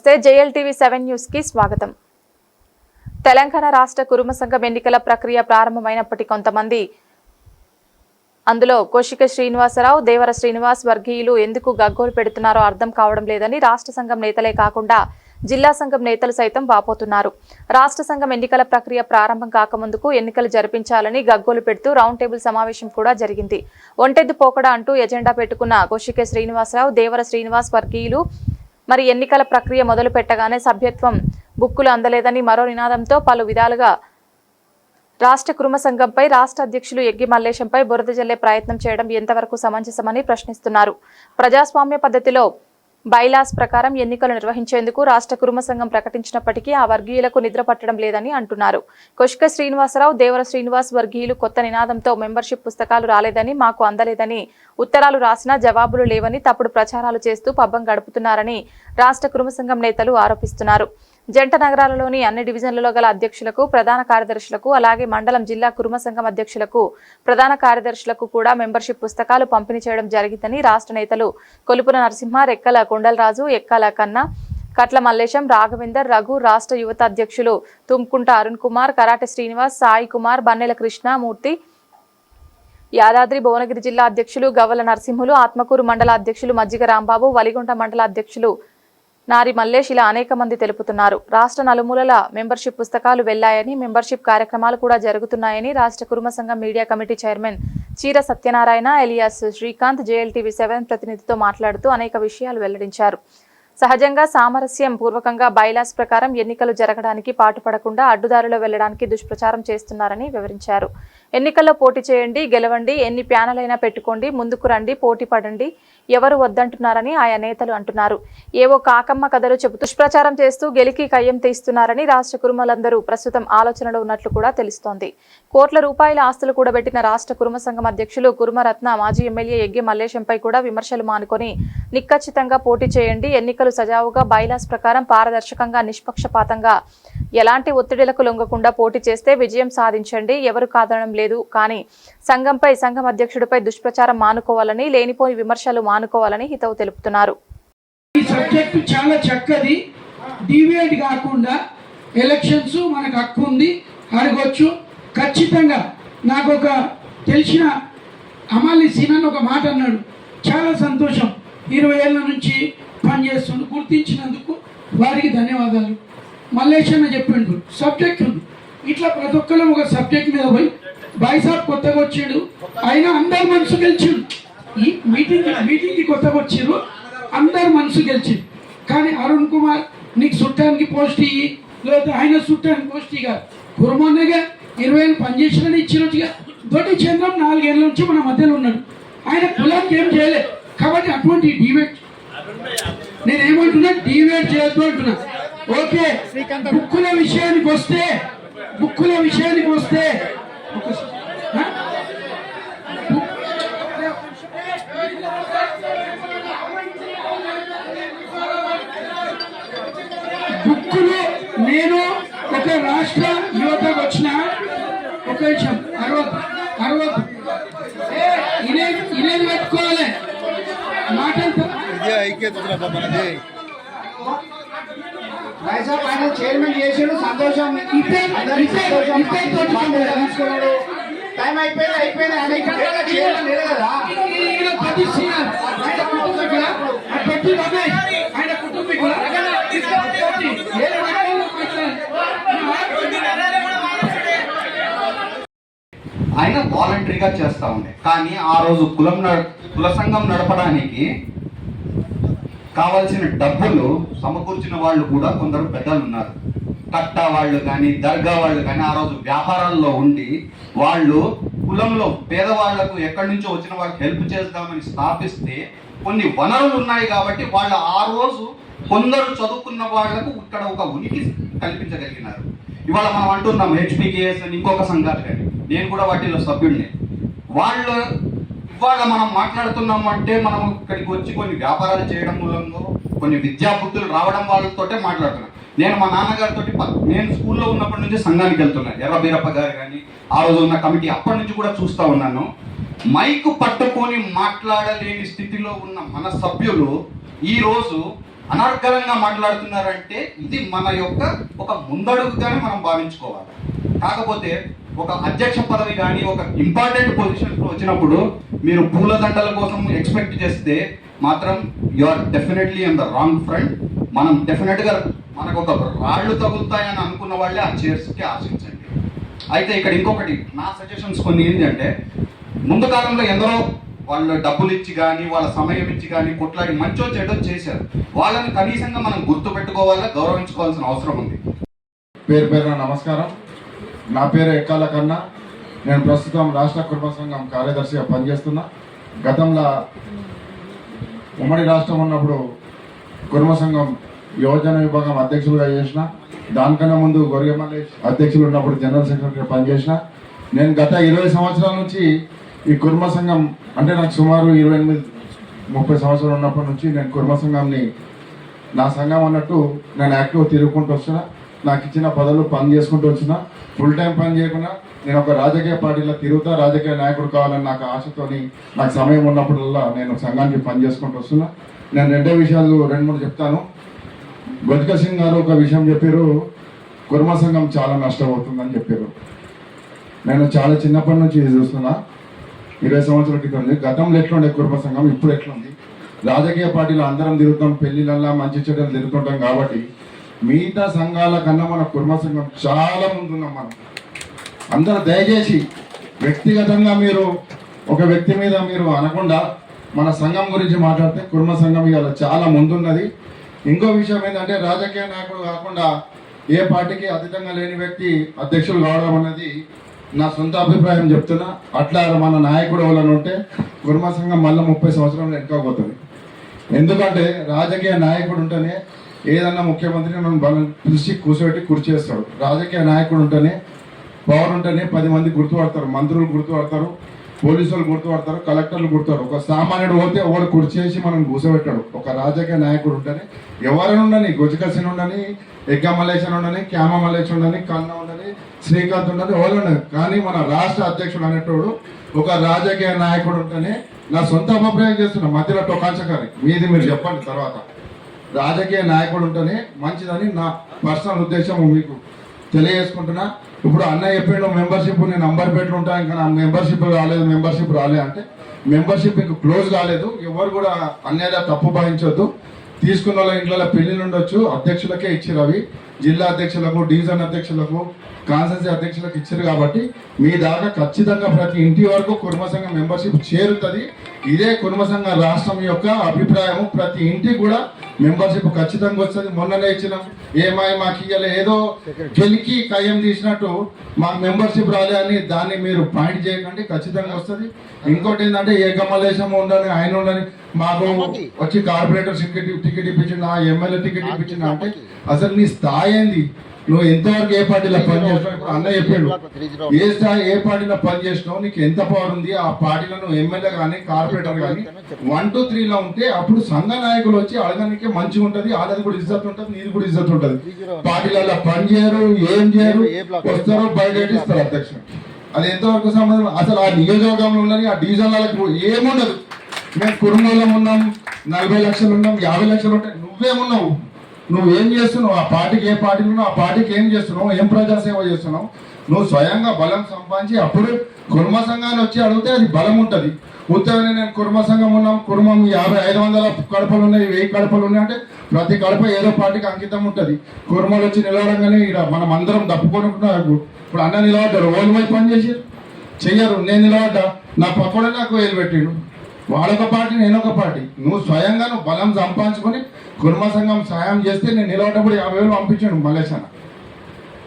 నమస్తే. JLTV seven న్యూస్కి స్వాగతం. తెలంగాణ రాష్ట్ర కురుమ సంఘం ఎన్నికల ప్రక్రియ ప్రారంభమైనప్పటి కొంతమంది అందులో కోశిక శ్రీనివాసరావు దేవర శ్రీనివాస్ వర్గీయులు ఎందుకు గగ్గోలు పెడుతున్నారో అర్థం కావడం లేదని రాష్ట్ర సంఘం నేతలే కాకుండా జిల్లా సంఘం నేతలు సైతం వాపోతున్నారు. రాష్ట్ర సంఘం ఎన్నికల ప్రక్రియ ప్రారంభం కాకముందుకు ఎన్నికలు జరిపించాలని గగ్గోలు పెడుతూ రౌండ్ టేబుల్ సమావేశం కూడా జరిగింది. ఒంటెద్దు పోకడ అంటూ ఎజెండా పెట్టుకున్న కోశిక శ్రీనివాసరావు దేవర శ్రీనివాస్ వర్గీయులు మరి ఎన్నికల ప్రక్రియ మొదలు పెట్టగానే సభ్యత్వం బుక్కులు అందలేదని మరో నినాదంతో పలు విధాలుగా రాష్ట్ర కురుమ సంఘంపై రాష్ట్ర అధ్యక్షులు ఎగ్గి మల్లేశంపై బురద జల్లే ప్రయత్నం చేయడం ఎంతవరకు సమంజసమని ప్రశ్నిస్తున్నారు. ప్రజాస్వామ్య పద్ధతిలో బైలాస్ ప్రకారం ఎన్నికలు నిర్వహించేందుకు రాష్ట్ర కురుమ సంఘం ప్రకటించినప్పటికీ ఆ వర్గీయులకు నిద్ర పట్టడం లేదని అంటున్నారు. కొష్క శ్రీనివాసరావు దేవర శ్రీనివాస్ వర్గీయులు కొత్త నినాదంతో మెంబర్షిప్ పుస్తకాలు రాలేదని మాకు అందలేదని ఉత్తరాలు రాసినా జవాబులు లేవని తప్పుడు ప్రచారాలు చేస్తూ పబ్బం గడుపుతున్నారని రాష్ట్ర కురుమ సంఘం నేతలు ఆరోపిస్తున్నారు. జంట నగరాలలోని అన్ని డివిజన్లలో గల అధ్యక్షులకు ప్రధాన కార్యదర్శులకు అలాగే మండలం జిల్లా కురుమ సంఘం అధ్యక్షులకు ప్రధాన కార్యదర్శులకు కూడా మెంబర్షిప్ పుస్తకాలు పంపిణీ చేయడం జరిగిందని రాష్ట్ర నేతలు కొలుపుల నరసింహ రెక్కల కొండలరాజు ఎక్కల కన్నా కట్ల మల్లేశం రాఘవేందర్ రఘు రాష్ట్ర యువత అధ్యక్షులు తుమ్కుంట అరుణ్ కుమార్ కరాటే శ్రీనివాస్ సాయి కుమార్ బన్నెల కృష్ణమూర్తి యాదాద్రి భువనగిరి జిల్లా అధ్యక్షులు గవ్వల నరసింహులు ఆత్మకూరు మండల అధ్యక్షులు మజ్జిగ రాంబాబు వలిగుంట మండల అధ్యక్షులు నారి మల్లేష్ ఇలా అనేక మంది తెలుపుతున్నారు. రాష్ట్ర నలుమూలల మెంబర్షిప్ పుస్తకాలు వెళ్ళాయని మెంబర్షిప్ కార్యక్రమాలు కూడా జరుగుతున్నాయని రాష్ట్ర కురుమ సంఘం media committee chairman Cheera Satyanarayana alias Srikanth JLTV seven ప్రతినిధితో మాట్లాడుతూ అనేక విషయాలు వెల్లడించారు. సహజంగా సామరస్యం పూర్వకంగా బైలాస్ ప్రకారం ఎన్నికలు జరగడానికి పాటుపడకుండా అడ్డుదారిలో వెళ్ళడానికి దుష్ప్రచారం చేస్తున్నారని వివరించారు. ఎన్నికల్లో పోటీ చేయండి గెలవండి ఎన్ని ప్యానలైనా పెట్టుకోండి ముందుకు రండి పోటీ పడండి. ఎవరు వద్దంటున్నారని ఆయా నేతలు అంటున్నారు. ఏవో కాకమ్మ కథలు చెబుతూ దుష్ప్రచారం చేస్తూ గెలికి కయ్యం తీస్తున్నారని రాష్ట్ర కురుమలందరూ ప్రస్తుతం ఆలోచనలో ఉన్నట్లు కూడా తెలుస్తోంది. కోట్ల రూపాయల ఆస్తులు కూడబెట్టిన రాష్ట్ర కురుమ సంఘం అధ్యక్షులు కురుమరత్న మాజీ ఎమ్మెల్యే ఎగ్గి మల్లేశంపై కూడా విమర్శలు మానుకొని నిక్కచ్చితంగా పోటీ చేయండి ఎన్నికలు సజావుగా బైలాస్ ప్రకారం పారదర్శకంగా నిష్పక్షపాతంగా ఎలాంటి ఒత్తిడిలకు లొంగకుండా పోటీ చేస్తే విజయం సాధించండి ఎవరు కాదనడం లేదు. కానీ సంఘంపై సంఘం అధ్యక్షుడిపై దుష్ప్రచారం మానుకోవాలని లేనిపోని విమర్శలు మానుకోవాలని హితవు తెలుపుతున్నారు. ఈ సబ్జెక్ట్ చాలా చక్కది. డివేట్ కాకుండా ఎలక్షన్స్ మనకు హక్కు ఉంది. అడగొచ్చు. ఖచ్చితంగా నాకు ఒక తెలిసిన అమాలి సీనన్ ఒక మాట అన్నాడు. చాలా సంతోషం. ఇరవై ఏళ్ళ నుంచి పనిచేస్తుంది గుర్తించినందుకు వారికి ధన్యవాదాలు. మల్లేశన్న చెప్పిండు సబ్జెక్ట్ ఉంది. ఇట్లా ప్రతి ఒక్కరు ఒక సబ్జెక్ట్ మీద పోయి బాయిసాబ్ కొత్తగా వచ్చాడు అయినా అందరు మనసు గెలిచిండు. ఈ మీటింగ్ మీటింగ్కి కొత్తగా వచ్చారు అందరు మనసు గెలిచిండు. కానీ అరుణ్ కుమార్ నీకు చుట్టానికి పోస్ట్ ఇయ్యి లేదా ఆయన చుట్టానికి పోస్ట్ ఇక కురుమన్నగా ఇరవై ఏళ్ళు పనిచేసిన ఇచ్చినట్టుగా దొడ్డి చంద్రం నాలుగేళ్ళ నుంచి మన మధ్యలో ఉన్నాడు. ఆయన కులానికి ఏం చేయలేదు కాబట్టి అటువంటి డిబేట్. నేనేమంటున్నా డివేట్ చేయొద్దు అంటున్నా. ఓకే బుక్కుల విషయానికి వస్తే బుక్కుల విషయానికి వస్తే ఒక- ఆ? బుక్- బుక్కులు నేను ఒక రాష్ట్ర యువతకు వచ్చిన ఒక నిమిషం. అరవద్దు ఏ, ఇదే ఇదే పెట్టుకోవాలి. వైజాగ్ ఆయన చైర్మన్ చేసాడు సంతోషం. టైం అయిపోయింది అయిపోయింది. ఆయన ఇక్కడ చైర్మన్ లేడు కదా పెట్టి రమేష్ ఆయన వాలంటరీగా చేస్తూ ఉండే. కానీ ఆ రోజు కులం కుల సంఘం నడపడానికి కావాల్సిన డబ్బులు సమకూర్చిన వాళ్ళు కూడా కొందరు పెద్దలు ఉన్నారు. కట్టా వాళ్ళు కానీ దర్గా వాళ్ళు కానీ ఆ రోజు వ్యాపారాల్లో ఉండి వాళ్ళు కులంలో పేదవాళ్ళకు ఎక్కడి నుంచో వచ్చిన వాళ్ళకి హెల్ప్ చేద్దామని స్థాపిస్తే కొన్ని వనరులు ఉన్నాయి కాబట్టి వాళ్ళు ఆ రోజు కొందరు చదువుకున్న వాళ్ళకు ఇక్కడ ఒక ఉనికి కల్పించగలిగినారు. ఇవాళ మనం అంటున్నాం హెచ్పికేఎస్ అని ఇంకొక సంఘాలు కానీ. నేను కూడా వాటిలో సభ్యుడిని. వాళ్ళు ఇవాళ మనం మాట్లాడుతున్నాం అంటే మనం ఇక్కడికి వచ్చి కొన్ని వ్యాపారాలు చేయడం మూలంలో కొన్ని విద్యాబుద్ధులు రావడం వాళ్ళతోటే మాట్లాడుతున్నాం. నేను మా నాన్నగారితో నేను స్కూల్లో ఉన్నప్పటి నుంచి సంఘానికి వెళ్తున్నా. ఎర్ర బీరప్ప గారు కానీ ఆ రోజు ఉన్న కమిటీ అప్పటి నుంచి కూడా చూస్తా ఉన్నాను. మైక్ పట్టుకొని మాట్లాడలేని స్థితిలో ఉన్న మన సభ్యులు ఈ రోజు అనర్గళంగా మాట్లాడుతున్నారంటే ఇది మన యొక్క ఒక ముందడుగుగానే మనం భావించుకోవాలి. కాకపోతే ఒక అధ్యక్ష పదవి కానీ ఒక ఇంపార్టెంట్ పొజిషన్ వచ్చినప్పుడు మీరు పూలదండల కోసం ఎక్స్పెక్ట్ చేస్తే మాత్రం you are definitely in the wrong front మనం డెఫినెట్గా మనకు ఒక రాళ్ళు తగులుతాయని అనుకున్న వాళ్ళే ఆ చైర్స్కి ఆశించండి. అయితే ఇక్కడ ఇంకొకటి నా సజెషన్స్ కొన్ని ఏంటంటే ముందు కాలంలో ఎందరో వాళ్ళు డబ్బులు ఇచ్చి కానీ వాళ్ళ సమయం ఇచ్చి కానీ కొట్లాడి మంచో చెడో చేశారు. వాళ్ళని కనీసంగా మనం గుర్తుపెట్టుకోవాలా గౌరవించుకోవాల్సిన అవసరం ఉంది. పేరు పేరు నమస్కారం. నా పేరు ఎక్కాల కన్నా. నేను ప్రస్తుతం రాష్ట్ర కుటుంబ సంఘం కార్యదర్శిగా పనిచేస్తున్నా. గతంలో ఉమ్మడి రాష్ట్రం ఉన్నప్పుడు కుటుంబ సంఘం యువజన విభాగం అధ్యక్షులుగా చేసిన దానికన్నా ముందు గొరిగ అధ్యక్షులు ఉన్నప్పుడు జనరల్ సెక్రటరీగా పనిచేసిన. నేను గత ఇరవై సంవత్సరాల నుంచి ఈ కుటుంబ సంఘం అంటే నాకు సుమారు ఇరవై ఎనిమిది ముప్పై సంవత్సరాలు ఉన్నప్పటి నుంచి నేను కుటుంబ సంఘంని నా సంఘం అన్నట్టు నేను యాక్టివ్ తిరుగుకుంటూ వస్తున్నా. నాకు ఇచ్చిన పదవులు పని చేసుకుంటూ వచ్చిన ఫుల్ టైం పని చేయకుండా నేను ఒక రాజకీయ పార్టీలో తిరుగుతా రాజకీయ నాయకుడు కావాలని నాకు ఆశతోని నాకు సమయం ఉన్నప్పుడల్లా నేను సంఘానికి పని చేసుకుంటూ వస్తున్నా. నేను రెండే విషయాలు రెండు మూడు చెప్తాను. గొజ్క సింగ్ గారు ఒక విషయం చెప్పారు కుర్మ సంఘం చాలా నష్టపోతుందని చెప్పారు. నేను చాలా చిన్నప్పటి నుంచి చూస్తున్నా. ఇరవై సంవత్సరాల క్రితం ఉంది. గతంలో ఎట్లుండే కుటుంబ సంఘం ఇప్పుడు ఎట్లుంది? రాజకీయ పార్టీలు అందరం తిరుగుతాం పెళ్ళిళ్ళల్లా మంచి చెడ్డలు తిరుగుతుంటాం కాబట్టి మిగతా సంఘాల కన్నా మన కుటుంబ సంఘం చాలా ముందున్నాం మనం. అందరూ దయచేసి వ్యక్తిగతంగా మీరు ఒక వ్యక్తి మీద మీరు అనకుండా మన సంఘం గురించి మాట్లాడితే కుటుంబ సంఘం ఇవాళ చాలా ముందున్నది. ఇంకో విషయం ఏంటంటే రాజకీయ నాయకుడు కాకుండా ఏ పార్టీకి అతీతంగా లేని వ్యక్తి అధ్యక్షులు కావడం అన్నది నా సొంత అభిప్రాయం చెప్తున్నా. అట్లా మన నాయకుడు వాళ్ళని ఉంటే కుటుంబ సంఘం మళ్ళీ ముప్పై సంవత్సరాలు ఎక్కకపోతుంది ఎందుకంటే రాజకీయ నాయకుడు ఉంటేనే ఏదన్నా ముఖ్యమంత్రిని మనం బలం పిలిచి కూర్చోబెట్టి కూర్చేస్తాడు రాజకీయ నాయకుడు ఉంటేనే పవర్ ఉంటేనే పది మంది గుర్తుపడతారు. మంత్రులు గుర్తుపడతారు. పోలీసులు గుర్తుపడతారు. కలెక్టర్లు గుర్తుపడతారు. ఒక సామాన్యుడు పోతే ఒకడు కూర్చేసి మనం కూర్చోబెట్టాడు ఒక రాజకీయ నాయకుడు ఉంటేనే ఎవరైనా ఉండని గుజకసిన ఉండని ఎగ్గ మల్లేశన్ ఉండని క్యామ మల్లేశ్ ఉండని కన్న ఉండని శ్రీకాంత్ ఉండని వాళ్ళు ఉండని కానీ మన రాష్ట్ర అధ్యక్షుడు అనేటోడు ఒక రాజకీయ నాయకుడు ఉంటేనే నా సొంత అభిప్రాయం చేస్తున్నా. మధ్యలో టొకాంచకారి మీది మీరు చెప్పండి తర్వాత. రాజకీయ నాయకుడు ఉంటేనే మంచిదని నా పర్సనల్ ఉద్దేశం మీకు తెలియజేసుకుంటున్నా. ఇప్పుడు అన్న చెప్పిండు మెంబర్షిప్ నేను నంబర్ ఉంటాను ఇంకా నా మెంబర్షిప్ రాలేదు మెంబర్షిప్ రాలేదు అంటే మెంబర్షిప్ ఇంక క్లోజ్ కాలేదు. ఎవరు కూడా అన్నయ్య తప్పు భావించొద్దు. తీసుకున్న వాళ్ళ ఇంట్లో పెళ్ళిళ్ళు ఉండొచ్చు. అధ్యక్షులకే ఇచ్చారు అవి. జిల్లా అధ్యక్షులకు డివిజన్ అధ్యక్షులకు కాన్సెన్సీ అధ్యక్షులకు ఇచ్చారు కాబట్టి మీ దాకా ఖచ్చితంగా ప్రతి ఇంటి వరకు కుటుంబ సంఘ మెంబర్షిప్ చేరుతుంది. ఇదే కుటుంబ సంఘ రాష్ట్రం యొక్క అభిప్రాయం ప్రతి ఇంటికి కూడా మెంబర్షిప్ ఖచ్చితంగా వస్తుంది. మొన్ననే ఇచ్చినాం. ఏమాయి మాకు ఇయ్యాలి. ఏదో గెలికి కయ్యం తీసినట్టు మాకు మెంబర్షిప్ రాలే అని దాన్ని మీరు పాయింట్ చేయకండి. ఖచ్చితంగా వస్తుంది. ఇంకోటి ఏంటంటే ఏ గమలేశం ఉండని ఆయన ఉండని మాకు వచ్చి కార్పొరేటర్ టికెట్ టికెట్ ఇప్పించిన ఎమ్మెల్యే టికెట్ ఇప్పించిన అంటే అసలు నీ స్థాయి ఏంది? నువ్వు ఎంతవరకు ఏ పార్టీలో పని చేసినావు అన్న చెప్పాడు. ఏ స్థాయి ఏ పార్టీలో పని చేసినావు నీకు ఎంత పవర్ ఉంది? ఆ పార్టీలో నువ్వు ఎమ్మెల్యే కానీ కార్పొరేటర్ కానీ వన్ టూ త్రీలో ఉంటే అప్పుడు సంఘ నాయకులు వచ్చి అడగడానికి మంచిగా ఉంటది వాళ్ళది కూడా ఇజ్జత్ ఉంటుంది నీది కూడా ఇజ్జత్ ఉంటది. పార్టీలలో పని చేయరు ఏం చేయరు వస్తారు బయట ఇస్తారు అధ్యక్షుడు. అది ఎంతవరకు సంబంధం? అసలు ఆ నియోజకవర్గంలో ఉన్నది ఆ డివిజన్లకు ఏముండదు. మేము కుటుంబంలో ఉన్నాం నలభై లక్షలు ఉన్నాం యాభై లక్షలు ఉంటాయి. నువ్వేమున్నావు? నువ్వేం చేస్తున్నావు? ఆ పార్టీకి ఏ పార్టీ ఉన్నావు? ఆ పార్టీకి ఏం చేస్తున్నావు? ఏం ప్రజాసేవ చేస్తున్నావు? నువ్వు స్వయంగా బలం సంపాదించి అప్పుడు కుర్మ సంఘాన్ని వచ్చి అడిగితే అది బలం ఉంటుంది. ఉత్తగానే నేను కుర్మ సంఘం ఉన్నాం. కుర్మం యాభై ఐదు వందల కడపలు ఉన్నాయి వెయ్యి కడపలు ఉన్నాయి అంటే ప్రతి కడప ఏదో పార్టీకి అంకితం ఉంటుంది. కుర్మలు వచ్చి నిలవడంగానే ఇక్కడ మనం అందరం తప్పుకొని ఇప్పుడు అన్న నిలబడ్డారు ఓన్ వైపు పని చేసి చెయ్యరు నేను నిలబడ్డా? నా పక్కడే నాకు వేలు పెట్టిండు. వాళ్ళొక పార్టీ నేను ఒక పార్టీ. నువ్వు స్వయంగా నువ్వు బలం సంపాదించుకొని కుర్మ సంఘం సాయం చేస్తే నేను నిలబడ్డప్పుడు యాభై వేలు పంపించాను మల్లేశాన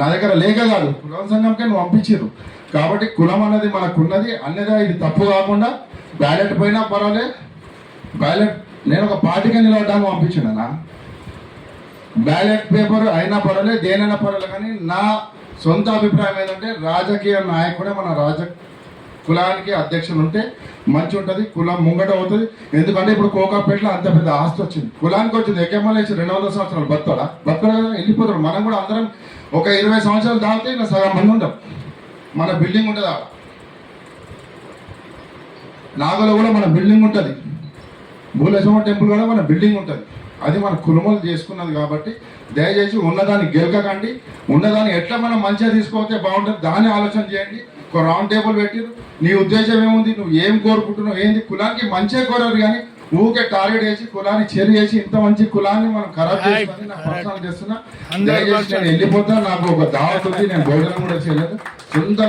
నా దగ్గర లేక కాదు. కులం సంఘంకే నువ్వు పంపించారు. కాబట్టి కులం అన్నది మనకున్నది. అన్నదా ఇది తప్పు కాకుండా బ్యాలెట్ పోయినా పర్వాలే. బ్యాలెట్ నేను ఒక పార్టీకి నిలబడ్డానికి పంపించాను బ్యాలెట్ పేపర్ అయినా పర్వాలేదు దేనైనా పర్వాలే. కానీ నా సొంత అభిప్రాయం ఏంటంటే రాజకీయ నాయకుడే మన రాజకీయ కులానికి అధ్యక్షులు ఉంటే మంచి ఉంటుంది కులం ముంగట అవుతుంది ఎందుకంటే ఇప్పుడు కోకాపేటలో అంత పెద్ద ఆస్తి వచ్చింది. కులానికి వచ్చింది. ఎక్కెమ్మలేసి రెండు వందల సంవత్సరాలు బతకడా బతకడా వెళ్ళిపోతాడు. మనం కూడా అందరం ఒక ఇరవై సంవత్సరాలు దాటితే ఇలా సగం మంది ఉంటాం. మన బిల్డింగ్ ఉంటుంది ఆడ. నాగలో కూడా మన బిల్డింగ్ ఉంటుంది. భూలేశ్వర టెంపుల్ కూడా మన బిల్డింగ్ ఉంటుంది. అది మన కులమలు చేసుకున్నది కాబట్టి దయచేసి ఉన్నదాన్ని గెలకకండి. ఉన్నదాన్ని ఎట్లా మనం మంచిగా తీసుకోతే బాగుంటుంది దాన్ని ఆలోచన చేయండి. ఒక రౌండ్ టేబుల్ పెట్టిరు నీ ఉద్దేశం ఏముంది? నువ్వు ఏం కోరుకుంటున్నావు? ఏంది? కులానికి మంచిగా కోరరు కానీ ఊకే టార్గెట్ వేసి కులాన్ని చెరి చేసి ఇంత మంచి కులాన్ని మనం ఖరాబ్ పర్సనల్ చేస్తున్నా దయచేసి నేను వెళ్ళిపోతా. నాకు ఒక దావత్ ఉంది. నేను భోజనం కూడా చేయలేదు. సొంత